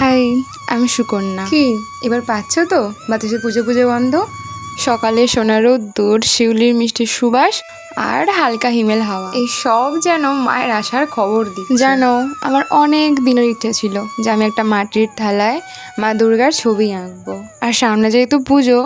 High আমি সুকন্যা। কি? এবার পাচ্ছ তো? বাতাসে পুজো পুজো গন্ধ? সকালে সোনার দূর শিউলির মিষ্টি সুবাস আর হালকা হিমেল হাওয়া। এই সব যেন মায়ের আসার খবর দিই জানো আমার অনেক দিনের ইচ্ছা ছিল যে আমি একটা মাটির থালায় মা দুর্গার ছবি আঁকবো। আর সামনে যেহেতু পুজো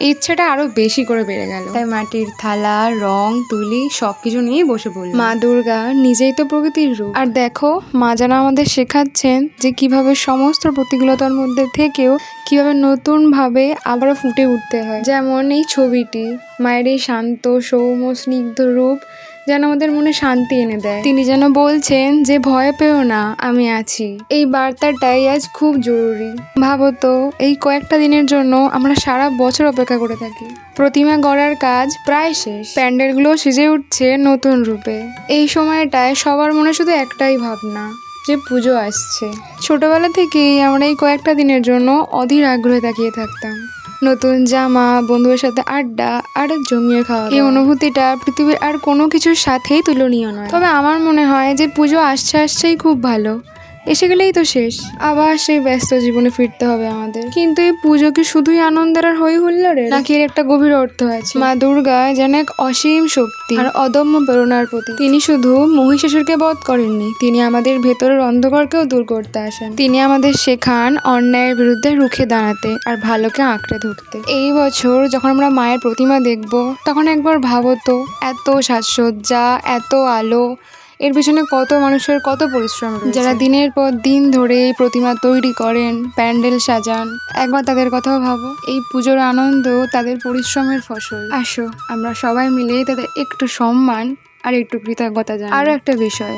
ইচ্ছাটা আরও বেশি করে বেড়ে গেল। তাই মাটির থালা রং তুলি সবকিছু নিয়েই বসে পড়ল মা দুর্গা নিজেই তো প্রকৃতির রূপ। আর দেখো মা যেন আমাদের শেখাচ্ছেন যে কীভাবে সমস্ত প্রতিকূলতার মধ্যে থেকেও কীভাবে নতুন ভাবে আবারও ফুটে উঠতে হয়। যেমন এই ছবিটি মায়ের এই শান্ত সৌম স্নিগ্ধ রূপ যেন আমাদের মনে শান্তি এনে দেয়। তিনি যেন বলছেন যে, ভয় পেও না, আমি আছি। এই বার্তাটাই আজ খুব জরুরি। ভাবো তো, এই কয়েকটা দিনের জন্য আমরা সারা বছর অপেক্ষা করে থাকি। প্রতিমা গড়ার কাজ প্রায় শেষ। প্যান্ডেলগুলো সেজে উঠছে নতুন রূপে। এই সময়টায় সবার মনে শুধু একটাই ভাবনা, যে পুজো আসছে। ছোটবেলা থেকেই আমরা এই কয়েকটা দিনের জন্য অধীর আগ্রহে তাকিয়ে থাকতাম। নতুন জামা বন্ধুদের সাথে আড্ডা আর জমিয়ে খাওয়া এই অনুভূতিটা পৃথিবীর আর কোনো কিছুর সাথেই তুলনীয় নয়। তবে আমার মনে হয় যে পুজো আসছে আসছেই খুব ভালো। এসে গেলেই তো শেষ। আবার সেই ব্যস্ত জীবনে ফিরতে হবে আমাদের। কিন্তু এই পুজো কি শুধুই আনন্দের আর হই হুল্লোড়ের নাকি এর একটা গভীর অর্থ আছে? মা দুর্গা যেন এক অসীম শক্তি আর অদম্য প্রেরণার প্রতি তিনি শুধু মহিষাসুরকে বধ করেননি, তিনি আমাদের ভেতরের অন্ধকারকেও দূর করতে আসেন। তিনি আমাদের শেখান অন্যায়ের বিরুদ্ধে রুখে দাঁড়াতে আর ভালোকে আঁকড়ে ধরতে। এই বছর যখন আমরা মায়ের প্রতিমা দেখব, তখন একবার ভাবো তো, এত সাজসজ্জা, এত আলো এর পিছনে কত মানুষের কত পরিশ্রম যারা দিনের পর দিন ধরে এই প্রতিমা তৈরি করেন প্যান্ডেল সাজান একবার তাদের কথাও ভাবো এই পুজোর আনন্দ তাদের পরিশ্রমের ফসল। আসো। আমরা সবাই মিলে তাদের একটু সম্মান আর একটু কৃতজ্ঞতা জানাই। আরও একটা বিষয়।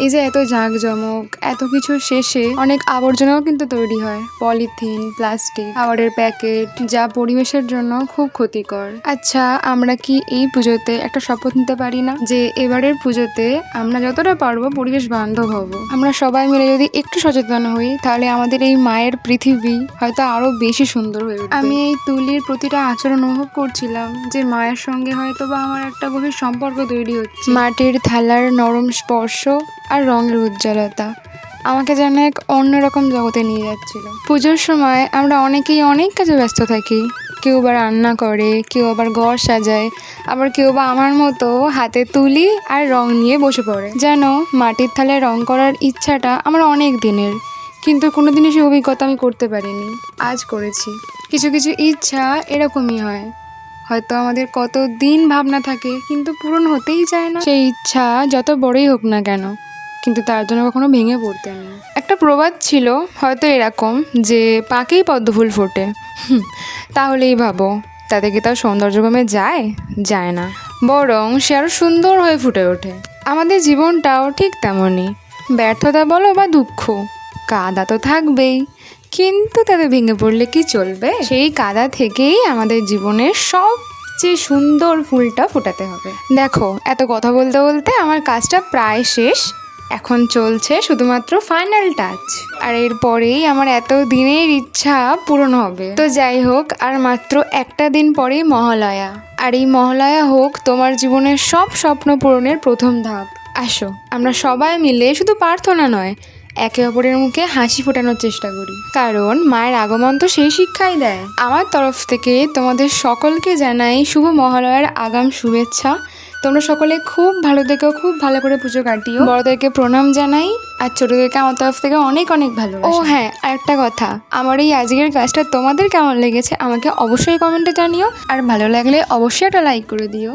এই যে এত জাঁকজমক, এত কিছু শেষে অনেক আবর্জনাও কিন্তু তৈরি হয়। পলিথিন, প্লাস্টিক, খাবারের প্যাকেট, যা পরিবেশের জন্য খুব ক্ষতিকর। আচ্ছা আমরা কি এই পুজোতে একটা শপথ নিতে পারি না? যে এবারের পুজোতে আমরা যতটা পারব পরিবেশ বান্ধব হব। আমরা সবাই মিলে যদি একটু সচেতন হই, তাহলে আমাদের এই মায়ের পৃথিবী হয়তো আরও বেশি সুন্দর হয়ে আমি এই তুলির প্রতিটা আচরণ অনুভব করছিলাম, যে মায়ের সঙ্গে হয়তো বা আমার একটা গভীর সম্পর্ক তৈরি হচ্ছে। মাটির থালার নরম স্পর্শ আর রঙের উজ্জ্বলতা। আমাকে যেন এক অন্যরকম জগতে নিয়ে যাচ্ছিল। পুজোর সময় আমরা অনেকেই অনেক কাজে ব্যস্ত থাকি। কেউ বা রান্না করে, কেউ আবার ঘর সাজায়, আবার কেউ বা আমার মতো হাতে তুলি আর রং নিয়ে বসে পড়ে। যেন মাটির থালায় রং করার ইচ্ছাটা আমার অনেক দিনের, কিন্তু কোনো দিনই সেই অভিজ্ঞতা আমি করতে পারিনি। আজ করেছি। কিছু কিছু ইচ্ছা এরকমই হয়। হয়তো আমাদের কত দিন ভাবনা থাকে, কিন্তু পূরণ হতেই চায় না। সেই ইচ্ছা যত বড়ই হোক না কেন কিন্তু তার জন্য কখনো ভেঙে পড়তে নেই একটা প্রবাদ ছিল, হয়তো এরকম, যে পাকেই পদ্মফুল ফোটে। তাহলেই ভাবো, তাতে কি তার সৌন্দর্য কমে যায়? যায় না। বরং সে আরও সুন্দর হয়ে ফুটে ওঠে। আমাদের জীবনটাও ঠিক তেমনই। ব্যর্থতা বলো বা দুঃখ, কাদা তো থাকবেই। কিন্তু তাতে ভেঙে পড়লে কি চলবে? সেই কাদা থেকেই আমাদের জীবনের সবচেয়ে সুন্দর ফুলটা ফোটাতে হবে। দেখো, এত কথা বলতে বলতে আমার কাজটা প্রায় শেষ। এখন চলছে শুধুমাত্র ফাইনাল টাচ আর এরপরেই আমার এত দিনের ইচ্ছা পূরণ হবে। তো যাই হোক, আর মাত্র একটা দিন পরেই মহালয়া। আর এই মহালয়া হোক তোমার জীবনের সব স্বপ্ন পূরণের প্রথম ধাপ। আসো, আমরা সবাই মিলে শুধু প্রার্থনা নয়, একে অপরের মুখে হাসি ফোটানোর চেষ্টা করি। কারণ মায়ের আগমন তো সেই শিক্ষাই দেয়। আমার তরফ থেকে তোমাদের সকলকে জানাই শুভ মহালয়ার আগাম শুভেচ্ছা। তোমরা সকলে খুব ভালো থেকো খুব ভালো করে পুজো কাটিও। বড়দেরকে প্রণাম জানাই, আর ছোটদেরকে আমার তরফ থেকে অনেক অনেক ভালো ও হ্যাঁ আর একটা কথা, আমার এই আজকের কাজটা তোমাদের কেমন লেগেছে আমাকে অবশ্যই কমেন্টে জানিও, আর ভালো লাগলে অবশ্যই একটা লাইক করে দিও।